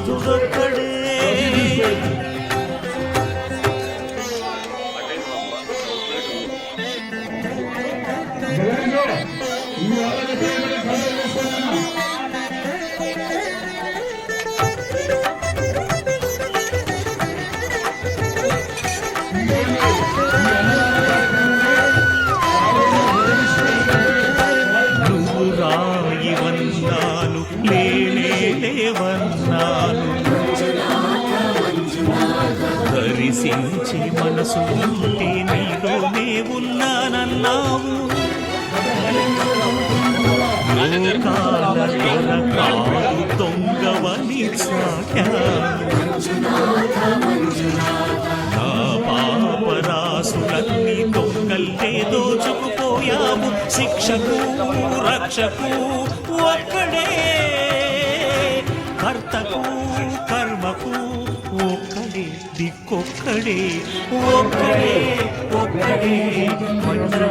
மதுரக்கடே మంచి మనసు ఉంటే నీలోనే ఉన్నానన్నావు లోకాల దొరకాదు దొంగవని సాగాను నా పాపరాసులన్నీ దొంగల్లే దోచుకుపోయావు. శిక్షకు రక్షకు అక్కడే கொக்கடே ஒக்கடே ஒக்கடே. மன்றா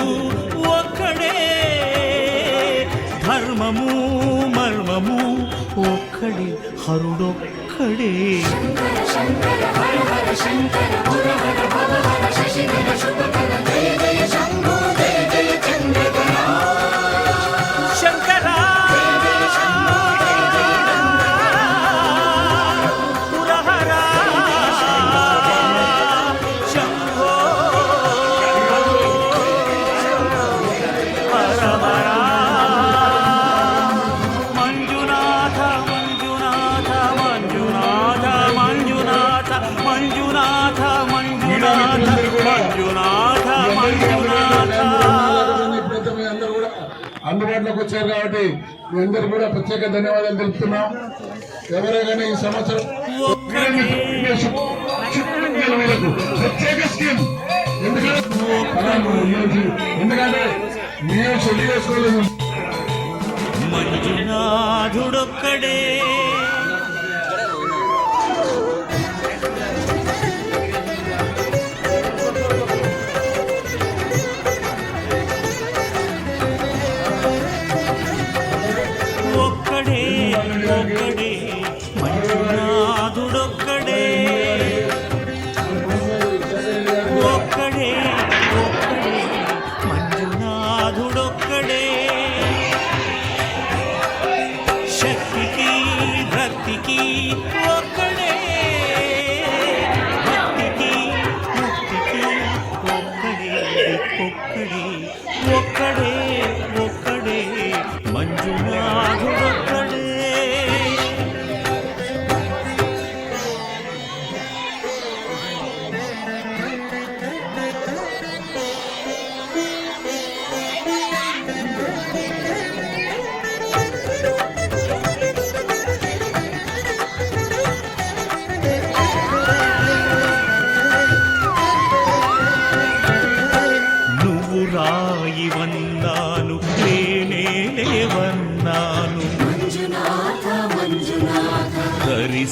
పరమము మర్మము ఒక్కడే హరుడొక్కడే. శంకర శంకర హర హర శంకర హర హర శశిధర శుభ వచ్చారు కాబట్టి మీ అందరు కూడా ప్రత్యేక ధన్యవాదాలు తెలుపుతున్నాం. ఎవరైనా ఈ సంవత్సరం ప్రత్యేక స్కీమ్. ఎందుకంటే మీరు చెల్లి చేసుకోలేదు మంజునాథుడొక్కడే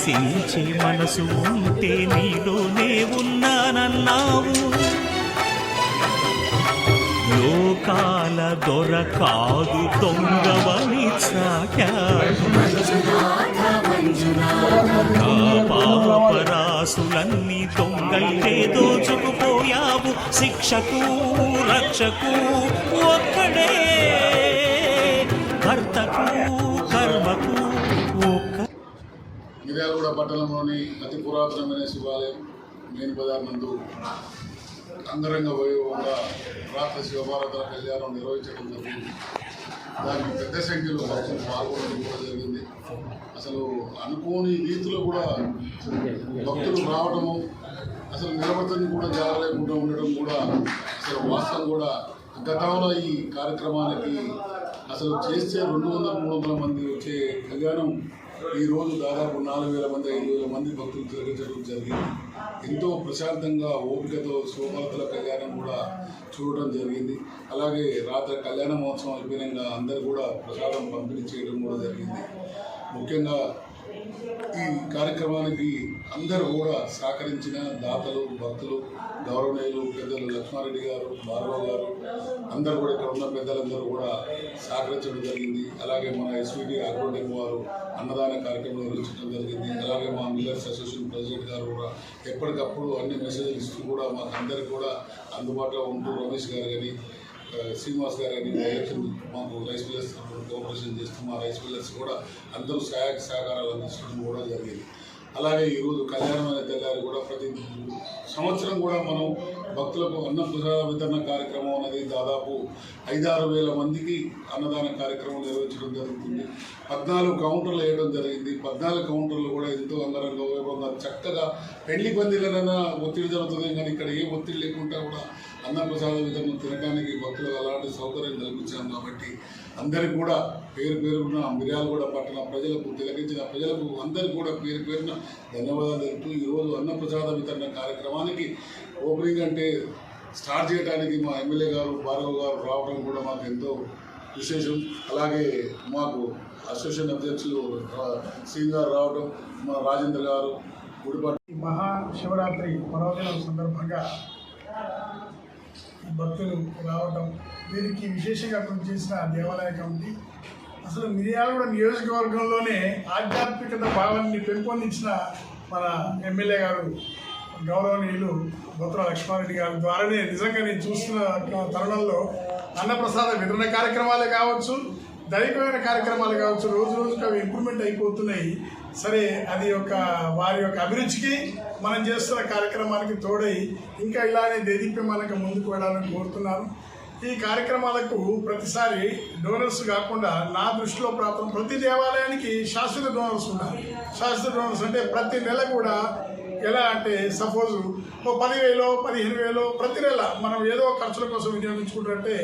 ఆశించే మనసు ఉంటే నీలోనే ఉన్నానన్నావు. లోకాల దొర కాదు దొంగవని చాటావు పాపరాసులన్నీ దొంగల్లే దోచుకుపోయావు. శిక్షకు రక్షకు ఒక్కడే భర్తకు మిర్యాలగూడ పట్టణంలోని అతి పురాతనమైన శివాలయం మెయిన్ బజార్ నందు అంగరంగ వైభవంగా రాత్రి శివభారతుల కళ్యాణం నిర్వహించడం జరిగింది. దానికి పెద్ద సంఖ్యలో భక్తులు పాల్గొనడం కూడా జరిగింది. అసలు అనుకోని రీతిలో కూడా భక్తులు రావడము అసలు నిలబడతని కూడా జాగలేకుండా ఉండడం కూడా అసలు వాస్తవం కూడా గతంలో ఈ కార్యక్రమానికి అసలు చేస్తే రెండు వందల మూడు వందల మంది వచ్చే కళ్యాణం ఈ రోజు దాదాపు నాలుగు వేల మంది ఐదు వేల మంది భక్తులు తిరగచడం జరిగింది. ఎంతో ప్రశాంతంగా ఓపికతో శివభారతుల కళ్యాణం కూడా చూడటం జరిగింది. అలాగే రాత్రి కళ్యాణ మహోత్సవం అయిపోయినాక అందరు కూడా ప్రసాదం పంపిణీ చేయడం కూడా జరిగింది. ముఖ్యంగా ఈ కార్యక్రమానికి అందరూ కూడా సహకరించిన దాతలు భక్తులు గౌరవనీయులు పెద్దలు లక్ష్మారెడ్డి గారు భార్గవ్ గారు అందరూ కూడా ఇక్కడ ఉన్న పెద్దలందరూ కూడా సహకరించడం జరిగింది. అలాగే మన ఎస్విడి అగ్రోటెక్ వారు అన్నదాన కార్యక్రమంలో నిర్వహించడం జరిగింది. అలాగే మా మిల్లర్స్ అసోసియేషన్ ప్రెసిడెంట్ గారు కూడా ఎప్పటికప్పుడు అన్ని మెసేజ్లు ఇస్తూ కూడా మాకు అందరికీ కూడా అందుబాటులో ఉంటూ రమేష్ గారు కానీ శ్రీనివాస్ గారు అని డైరెక్షన్ మాకు రైస్ మిల్లర్స్ కోఆపరేషన్ చేస్తూ మా రైస్ మిల్లర్స్ కూడా అందరూ సహాయక సహకారాలు అందించడం కూడా జరిగింది. అలాగే ఈరోజు కళ్యాణం అనే తెల్లారి కూడా ప్రతి సంవత్సరం కూడా మనం భక్తులకు అన్న ప్రసాద వితరణ కార్యక్రమం అనేది దాదాపు ఐదారు వేల మందికి అన్నదాన కార్యక్రమం నిర్వహించడం జరుగుతుంది. పద్నాలుగు కౌంటర్లు వేయడం జరిగింది. పద్నాలుగు కౌంటర్లు కూడా ఎంతో అంగరంగ వైభవంగా చక్కగా పెళ్ళి పందిళ్ళనైనా ఒత్తిడి జరుగుతుంది కానీ ఇక్కడ ఏ ఒత్తిడి లేకుండా కూడా అన్నప్రసాద వితరణ తినడానికి భక్తులకు అలాంటి సౌకర్యం కల్పించాం కాబట్టి అందరికి కూడా పేరు పేరున మిర్యాలగూడ పట్టణ ప్రజలకు తిలకించిన ప్రజలకు అందరికీ కూడా పేరు పేరున ధన్యవాదాలు తెలుపుతూ ఈరోజు అన్నప్రసాద వితరణ కార్యక్రమానికి ఓపెనింగ్ అంటే స్టార్ట్ చేయడానికి మా ఎమ్మెల్యే గారు భార్గవ్ గారు రావడం కూడా మాకు ఎంతో విశేషం. అలాగే మాకు అసోసియేషన్ అధ్యక్షులు ఆ, సింగ్ గారు రావడం మా రాజేంద్ర గారు గుడిపట్ల మహాశివరాత్రి పర్వదినం సందర్భంగా భక్తులు రావటం దీనికి విశేషంగా కృషి చేసిన దేవాలయ కమిటీ. అసలు మిర్యాలగూడ నియోజకవర్గంలోనే ఆధ్యాత్మికత భావాన్ని పెంపొందించిన మన ఎమ్మెల్యే గారు గౌరవనీయులు బొత్ర లక్ష్మారెడ్డి గారి ద్వారానే నిజంగా నేను చూస్తున్న తరుణంలో అన్నప్రసాద వితరణ కార్యక్రమాలే కావచ్చు దైవికమైన కార్యక్రమాలు కావచ్చు రోజు రోజుకి అవి ఇంప్రూవ్మెంట్ అయిపోతున్నాయి. సరే అది ఒక వారి యొక్క అభిరుచికి మనం చేస్తున్న కార్యక్రమానికి తోడై ఇంకా ఇలానే దేదీప్యమానంగా ముందుకు వెళ్ళాలని కోరుతున్నాను. ఈ కార్యక్రమాలకు ప్రతిసారి డోనర్స్ కాకుండా నా దృష్టిలో ప్రాప్తం ప్రతి దేవాలయానికి శాశ్వత డోనర్స్ ఉన్నారు శాశ్వత డోనర్స్ అంటే ప్రతి నెల కూడా ఎలా అంటే సపోజ్ ఓ పదివేలు పదిహేను వేలు ప్రతి నెల మనం ఏదో ఖర్చుల కోసం వినియోగించుకుంటుంటే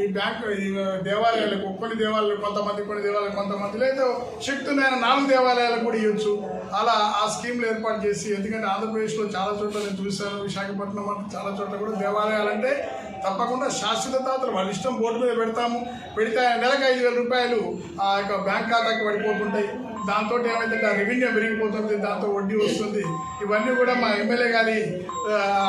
ఈ బ్యాంక్ ఈ దేవాలయాలకు కొన్ని దేవాలయాలు కొంతమంది కొన్ని దేవాలయాలు కొంతమంది లేదా శక్తి ఉన్నాయని నాలుగు దేవాలయాలకు కూడా ఇవ్వచ్చు. అలా ఆ స్కీమ్లు ఏర్పాటు చేసి ఎందుకంటే ఆంధ్రప్రదేశ్లో చాలా చోట్ల నేను చూశాను విశాఖపట్నం అంటే చాలా చోట్ల కూడా దేవాలయాలంటే తప్పకుండా శాశ్వత దాతలు వాళ్ళ ఇష్టం బోర్డు మీద పెడతాము. పెడితే ఆ నెలకు ఐదు వేల రూపాయలు ఆ యొక్క బ్యాంక్ ఖాతాకి పడిపోతుంటాయి. దాంతో ఏమైతే రెవెన్యూ పెరిగిపోతుంది దాంతో వడ్డీ వస్తుంది ఇవన్నీ కూడా మా ఎమ్మెల్యే గారి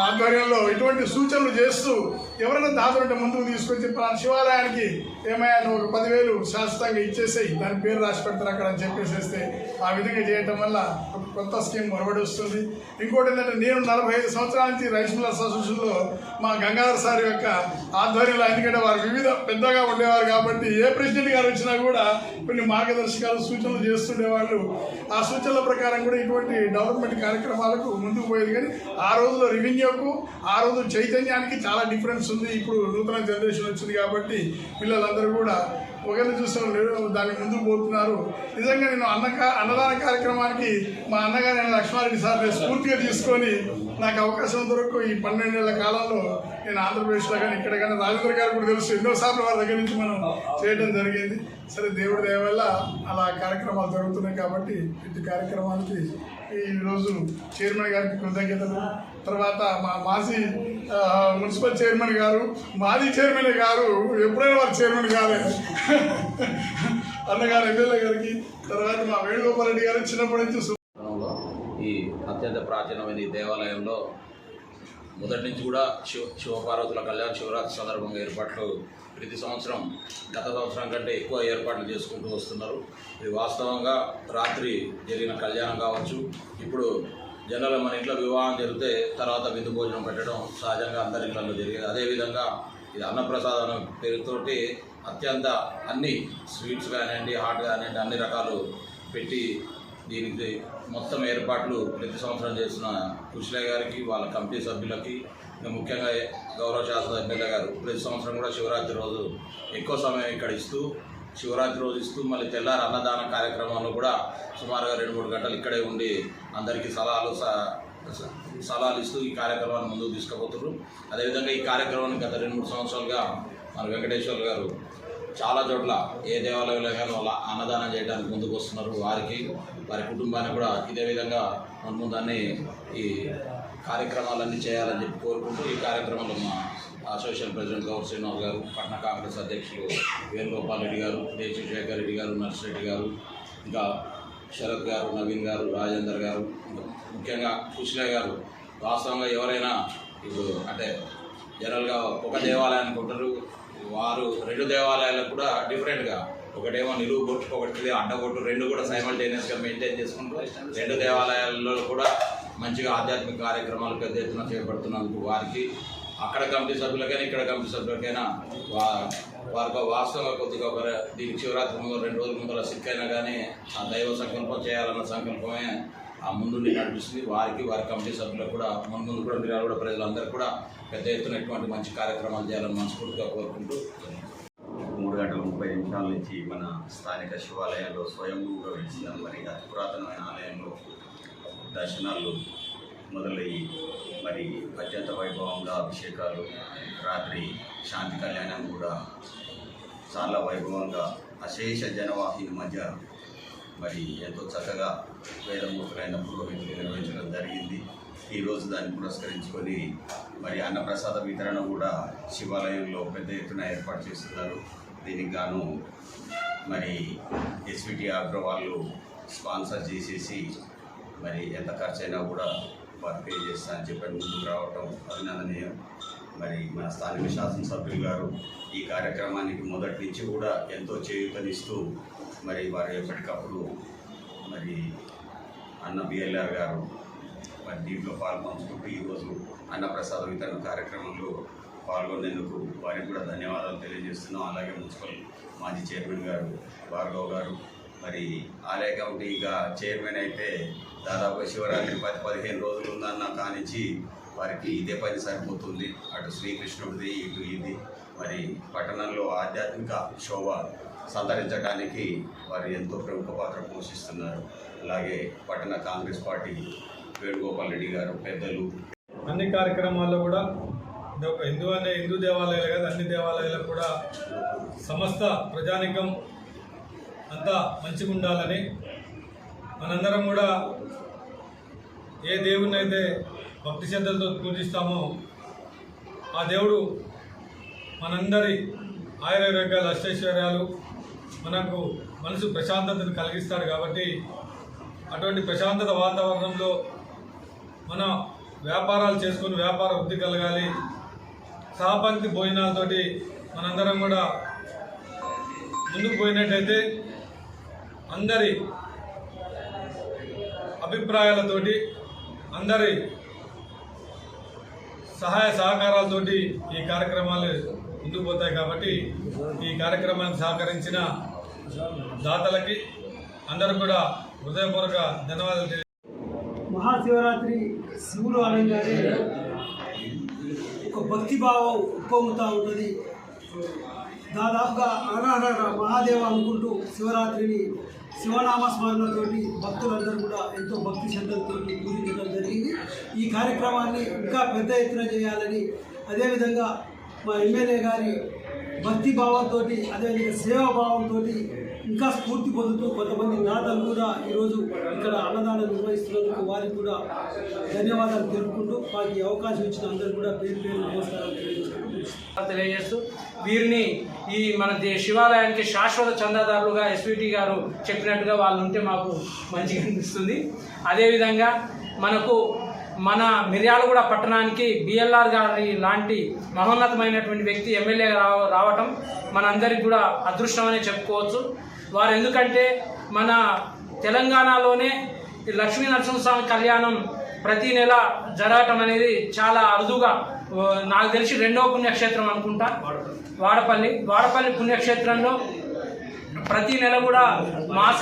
ఆధ్వర్యంలో ఇటువంటి సూచనలు చేస్తూ ఎవరైనా దాతలుంటే ముందుకు తీసుకొచ్చి శివాలయానికి ఏమయ్యా నువ్వు ఒక పదివేలు శాశ్వతంగా ఇచ్చేసేయి దాని పేరు రాసి పెడతారు అక్కడ అని చెప్పేసేస్తే ఆ విధంగా చేయటం వల్ల ఒక కొత్త స్కీమ్ మొరబడి వస్తుంది. ఇంకోటి ఏంటంటే నేను నలభై ఐదు సంవత్సరాల నుంచి రైస్ మిల్లర్స్ అసోసియేషన్లో మా గంగాధర్ సార్ యొక్క ఆధ్వర్యంలో ఎందుకంటే వారు వివిధ పెద్దగా ఉండేవారు కాబట్టి ఏ ప్రెసిడెంట్ గారు వచ్చినా కూడా కొన్ని మార్గదర్శకాలు సూచనలు చేస్తుండేవాళ్ళు. ఆ సూచనల ప్రకారం కూడా ఇటువంటి డెవలప్మెంట్ కార్యక్రమాలకు ముందుకు పోయేది. కానీ ఆ రోజులో రెవెన్యూకు ఆ రోజు చైతన్యానికి చాలా డిఫరెన్స్ ఉంది. ఇప్పుడు నూతన జనరేషన్ వచ్చింది కాబట్టి పిల్లలందరూ కూడా ఒకరిని చూసిన దానికి ముందుకు పోతున్నారు నిజంగా నేను అన్న కా- అన్నదాన కార్యక్రమానికి మా అన్నగారైన లక్ష్మారెడ్డి సార్ని స్ఫూర్తిగా తీసుకొని నాకు అవకాశం దొరకు ఈ పన్నెండేళ్ళ కాలంలో నేను ఆంధ్రప్రదేశ్లో కానీ ఇక్కడ కానీ రాజేంద్ర గారు కూడా తెలుసు ఎన్నోసార్లు వారి దగ్గర నుంచి మనం చేయడం జరిగింది. సరే దేవుడి దయ వల్ల అలా కార్యక్రమాలు జరుగుతున్నాయి కాబట్టి ఇటు కార్యక్రమానికి ఈరోజు చైర్మన్ గారికి కృతజ్ఞతలు. తర్వాత మా మాజీ మున్సిపల్ చైర్మన్ గారు మాజీ చైర్మన్ గారు ఎప్పుడైనా వారు చైర్మన్ గారే అన్నగారు ఎమ్మెల్యే గారికి తర్వాత మా వేణుగోపాల్ రెడ్డి గారు చిన్నప్పటి నుంచి ఈ అత్యంత ప్రాచీనమైన ఈ దేవాలయంలో మొదటి నుంచి కూడా శివ శివపార్వతుల కళ్యాణ శివరాత్రి సందర్భంగా ఏర్పాట్లు ప్రతి సంవత్సరం గత సంవత్సరం కంటే ఎక్కువ ఏర్పాట్లు చేసుకుంటూ వస్తున్నారు. ఇది వాస్తవంగా రాత్రి జరిగిన కళ్యాణం కావచ్చు. ఇప్పుడు జనరల్ మన ఇంట్లో వివాహం జరిగితే తర్వాత విందు భోజనం పెట్టడం సహజంగా అందరి ఇళ్ళలో జరిగేది. అదేవిధంగా ఇది అన్నప్రసాదం పేరుతోటి అత్యంత అన్ని స్వీట్స్ కానివ్వండి హాట్ కానివ్వండి అన్ని రకాలు పెట్టి దీనికి మొత్తం ఏర్పాట్లు ప్రతి సంవత్సరం చేసిన కుశలయ్య గారికి వాళ్ళ కమిటీ సభ్యులకి ముఖ్యంగా గౌరవ శాసన ఎమ్మెల్యే గారు ప్రతి సంవత్సరం కూడా శివరాత్రి రోజు ఎక్కువ సమయం ఇక్కడ ఇస్తూ శివరాత్రి రోజు ఇస్తూ మళ్ళీ తెల్లారి అన్నదాన కార్యక్రమంలో కూడా సుమారుగా రెండు మూడు గంటలు ఇక్కడే ఉండి అందరికీ సలహాలు స- స- సలహాలు ఇస్తూ ఈ కార్యక్రమాన్ని ముందుకు తీసుకుపోతున్నారు. అదేవిధంగా ఈ కార్యక్రమాన్ని గత రెండు మూడు సంవత్సరాలుగా మన వెంకటేశ్వర్ గారు చాలా చోట్ల ఏ దేవాలయంలో కానీ వాళ్ళ అన్నదానం చేయడానికి ముందుకు వస్తున్నారు. వారికి వారి కుటుంబాన్ని కూడా ఇదే విధంగా మన ముందు అన్ని ఈ కార్యక్రమాలన్నీ చేయాలని చెప్పి కోరుకుంటూ ఈ కార్యక్రమంలో మా అసోసియేషన్ ప్రెసిడెంట్ గౌర శ్రీనివాస్ గారు పట్న కాంగ్రెస్ అధ్యక్షులు వేణుగోపాల్ రెడ్డి గారు దేశీ శేఖర్ రెడ్డి గారు నర్సిరెడ్డి గారు ఇంకా శరత్ గారు నవీన్ గారు రాజేందర్ గారు ఇంకా ముఖ్యంగా కుశలయ్య గారు. వాస్తవంగా ఎవరైనా ఇప్పుడు అంటే జనరల్గా ఒక దేవాలయానికి ఉంటారు. వారు రెండు దేవాలయాలకు కూడా డిఫరెంట్గా. ఒకటేమో నిలువు బొట్టు ఒకటి అడ్డగొట్టు రెండు కూడా సైమల్టేనియస్గా మెయింటైన్ చేసుకుంటూ రెండు దేవాలయాల్లో కూడా మంచిగా ఆధ్యాత్మిక కార్యక్రమాలు పెద్ద ఎత్తున చేపడుతున్నందుకు వారికి అక్కడ కమిటీ సభ్యులకైనా ఇక్కడ కమిటీ సభ్యులకైనా వా వారికి వాస్తవంగా కొద్దిగా ఒక దీనికి శివరాత్రి ముందు రెండు రోజుల ముందర సిక్ అయినా కానీ ఆ దైవ సంకల్పం చేయాలన్న సంకల్పమే ఆ ముందుండి నడిపిస్తుంది. వారికి వారి కమిటీ సభ్యులకు కూడా మన ముందు కూడా మీరు కూడా ప్రజలందరూ కూడా పెద్ద ఎత్తునటువంటి మంచి కార్యక్రమాలు చేయాలని మనస్ఫూర్తిగా కోరుకుంటూ మూడు గంటల ముప్పై నిమిషాల నుంచి మన స్థానిక శివాలయాల్లో స్వయంభూగా వెలిసిన మరి అతి పురాతనమైన ఆలయంలో దర్శనాలు మొదలయ్యి మరి అత్యంత వైభవంగా అభిషేకాలు రాత్రి శాంతి కళ్యాణం కూడా చాలా వైభవంగా అశేష జనవాహిని మధ్య మరి ఎంతో చక్కగా వేదమూర్తులైన పురోహితులు నిర్వహించడం జరిగింది. ఈరోజు దాన్ని పురస్కరించుకొని మరి అన్నప్రసాద వితరణ కూడా శివాలయంలో పెద్ద ఎత్తున ఏర్పాటు చేస్తున్నారు. దీనికి గాను మరి ఎస్విటి అగ్రవాళ్ళు స్పాన్సర్ చేసేసి మరి ఎంత ఖర్చైనా కూడా వారు పే చేస్తా అని చెప్పి ముందుకు రావటం అభినందనీయం. మరి మన స్థానిక శాసనసభ్యులు గారు ఈ కార్యక్రమానికి మొదటి నుంచి కూడా ఎంతో చేయూతనిస్తూ మరి వారు ఎప్పటికప్పుడు మరి అన్న బిఎల్ఆర్ గారు మరి దీంట్లో పాల్పంచుకుంటూ ఈరోజు అన్నప్రసాద వితరణ కార్యక్రమంలో పాల్గొనేందుకు వారికి కూడా ధన్యవాదాలు తెలియజేస్తున్నాం. అలాగే మున్సిపల్ మాజీ చైర్మన్ గారు భార్గవ్ గారు మరి ఆలయ కమిటీగా చైర్మన్ అయితే దాదాపు శివరాత్రి పది పదిహేను రోజులు ఉందన్న కానించి వారికి ఇదే పని సరిపోతుంది. అటు శ్రీకృష్ణుడిది ఇటు ఇది. మరి పట్టణంలో ఆధ్యాత్మిక శోభ సంతరించడానికి వారు ఎంతో ప్రముఖ పాత్ర పోషిస్తున్నారు. అలాగే పట్టణ కాంగ్రెస్ పార్టీ వేణుగోపాల్ రెడ్డి గారు పెద్దలు. అన్ని కార్యక్రమాల్లో కూడా ఒక హిందూ అనే హిందూ దేవాలయాలు కాదు అన్ని దేవాలయాలకు కూడా సమస్త ప్రజానికం అంతా మంచిగా ఉండాలని మనందరం కూడా ఏ దేవుణ్ణి అయితే భక్తి శ్రద్ధలతో పూజిస్తామో ఆ దేవుడు మనందరి ఆయుర్వేదాలు అష్టైశ్వర్యాలు మనకు మనసు ప్రశాంతతను కలిగిస్తాడు కాబట్టి అటువంటి ప్రశాంతత వాతావరణంలో మన వ్యాపారాలు చేసుకుని వ్యాపార వృద్ధి కలగాలి. సహపంక్తి భోజనాలతోటి మనందరం కూడా ముందుకు పోయినట్టయితే అందరి అభిప్రాయాలతోటి అందరి సహాయ సహకారాలతోటి ఈ కార్యక్రమాలు ముందుకు పోతాయి కాబట్టి ఈ కార్యక్రమానికి సహకరించిన దాతలకి అందరూ కూడా హృదయపూర్వక ధన్యవాదాలు తెలియ మహాశివరాత్రి శివుడు అనగానే ఒక భక్తిభావం ఉప్పొంగుతూ ఉంటుంది. దాదాపుగా అనహర మహాదేవ అనుకుంటూ శివరాత్రిని శివనామ స్మరణతోటి భక్తులందరూ కూడా ఎంతో భక్తి శ్రద్ధలతో పూజించడం జరిగింది. ఈ కార్యక్రమాన్ని ఇంకా పెద్ద ఎత్తున చేయాలని అదేవిధంగా మా ఎమ్మెల్యే గారి భక్తి భావంతో అదేవిధంగా సేవా భావంతో ఇంకా స్ఫూర్తి పొందుతూ కొంతమంది నాటలు కూడా ఈరోజు ఇక్కడ అన్నదానం నిర్వహిస్తున్నందుకు వారికి కూడా ధన్యవాదాలు తెలుపుకుంటూ మాకు అవకాశం ఇచ్చిన అందరూ కూడా పేరు పేరు నమస్కారాలు తెలియజేసుకుంటూ తెలియజేస్తూ వీరిని ఈ మన దే- శివాలయానికి శాశ్వత చందాదారులుగా ఎస్విటి గారు చెప్పినట్టుగా వాళ్ళు ఉంటే మాకు మంచిగా అనిపిస్తుంది. అదేవిధంగా మనకు మన మిర్యాలగూడ పట్టణానికి బిఎల్ఆర్ గారి లాంటి మహోన్నతమైనటువంటి వ్యక్తి ఎమ్మెల్యే రావ రావటం మనందరికి కూడా అదృష్టం అనే చెప్పుకోవచ్చు. వారు ఎందుకంటే మన తెలంగాణలోనే లక్ష్మీ నరసింహస్వామి కళ్యాణం ప్రతి నెల జరగటం అనేది చాలా అరుదుగా నాకు తెలిసి రెండవ పుణ్యక్షేత్రం అనుకుంటా. వాడపల్లి. వాడపల్లి పుణ్యక్షేత్రంలో ప్రతి నెల కూడా మాస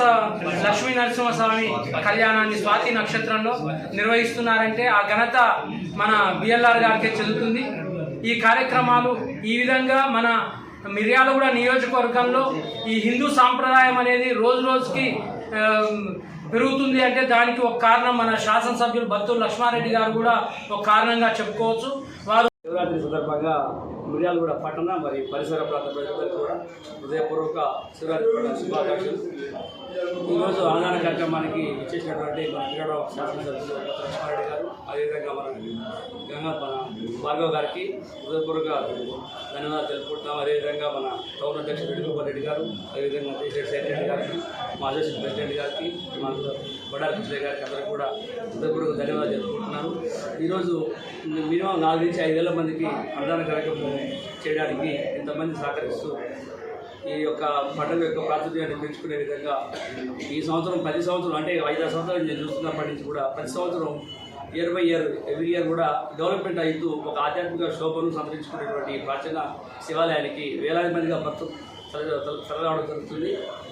లక్ష్మీ నరసింహస్వామి కళ్యాణాన్ని స్వాతి నక్షత్రంలో నిర్వహిస్తున్నారంటే ఆ ఘనత మన బిఎల్ఆర్ గారికే చెందుతుంది. ఈ కార్యక్రమాలు ఈ విధంగా మన మిర్యాలగూడ నియోజకవర్గంలో ఈ హిందూ సాంప్రదాయం అనేది రోజు రోజుకి పెరుగుతుంది అంటే దానికి ఒక కారణం మన శాసనసభ్యులు బత్తూరు లక్ష్మారెడ్డి గారు కూడా ఒక కారణంగా చెప్పుకోవచ్చు. వారు శివరాత్రి సందర్భంగా మిర్యాలగూడ పట్టణ మరి పరిసర ప్రాంత ప్రజలందరికీ కూడా హృదయపూర్వక శివరాత్రి శుభాకాంక్షలు. ఈరోజు అన్నదాన కార్యక్రమానికి ఇచ్చేసినటువంటి మన క్రీడా శాసనసభ్యులు లక్ష్మారెడ్డి గారు అదేవిధంగా మన గంగా మన భార్గవ్ గారికి హృదయపూర్వక ధన్యవాదాలు తెలుపుకుంటున్నాం. అదేవిధంగా మన టౌన్ అధ్యక్షుడు వేణుగోపాల్ రెడ్డి గారు అదేవిధంగా దేశ సెక్రటరీ గారికి మా అధ్యక్షుడు ప్రెసిడెంట్ గారికి మా బడా కృష్ణ గారికి అందరూ కూడా హృదయపూర్వక ధన్యవాదాలు తెలుపుకుంటున్నాను ఈరోజు మినిమం నాలుగు నుంచి ఐదు వేల మందికి అన్నదాన కార్యక్రమం చేయడానికి ఇంతమంది సహకరిస్తూ ఈ యొక్క పండుగ యొక్క ప్రాచుర్యాన్ని పెంచుకునే విధంగా ఈ సంవత్సరం ప్రతి సంవత్సరం అంటే ఐదు సంవత్సరాలు నేను చూస్తున్నప్పటి నుంచి కూడా ప్రతి సంవత్సరం year by year every year కూడా డెవలప్మెంట్ అవుతూ ఒక ఆధ్యాత్మిక శోభను సంతరించుకునేటువంటి ప్రాచీన శివాలయానికి వేలాది మందిగా భక్తు తరలిరావడం జరుగుతుంది.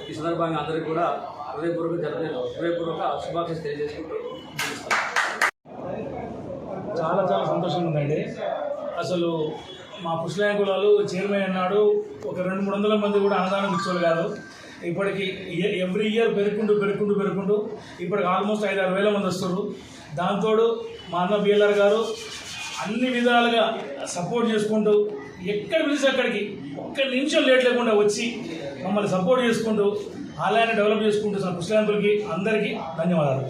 ఈ సందర్భంగా అందరికీ కూడా హృదయపూర్వక జన- హృదయపూర్వక శుభాకాంక్షలు తెలియజేసుకుంటూ చాలా చాలా సంతోషంగా ఉందండి. అసలు మా పుష్లయ కులాలు చైర్మన్ అన్నాడు ఒక రెండు మూడు వందల మంది కూడా అన్నదానం ఇచ్చేవాళ్ళు కాదు. ఇప్పటికి ఎవ్రీ ఇయర్ పెరుగుకుంటూ పెరుగుకుంటూ పెరుగుకుంటూ ఇప్పటికి ఆల్మోస్ట్ ఐదు ఆరు వేల మంది వస్తారు దాంతోడు మా అన్న బిఎల్ఆర్ గారు అన్ని విధాలుగా సపోర్ట్ చేసుకుంటూ ఎక్కడ పిలిచి అక్కడికి ఒక్క నిమిషం లేట్ లేకుండా వచ్చి మమ్మల్ని సపోర్ట్ చేసుకుంటూ ఆలయాన్ని డెవలప్ చేసుకుంటూ పుష్లయాంకులకి అందరికీ ధన్యవాదాలు.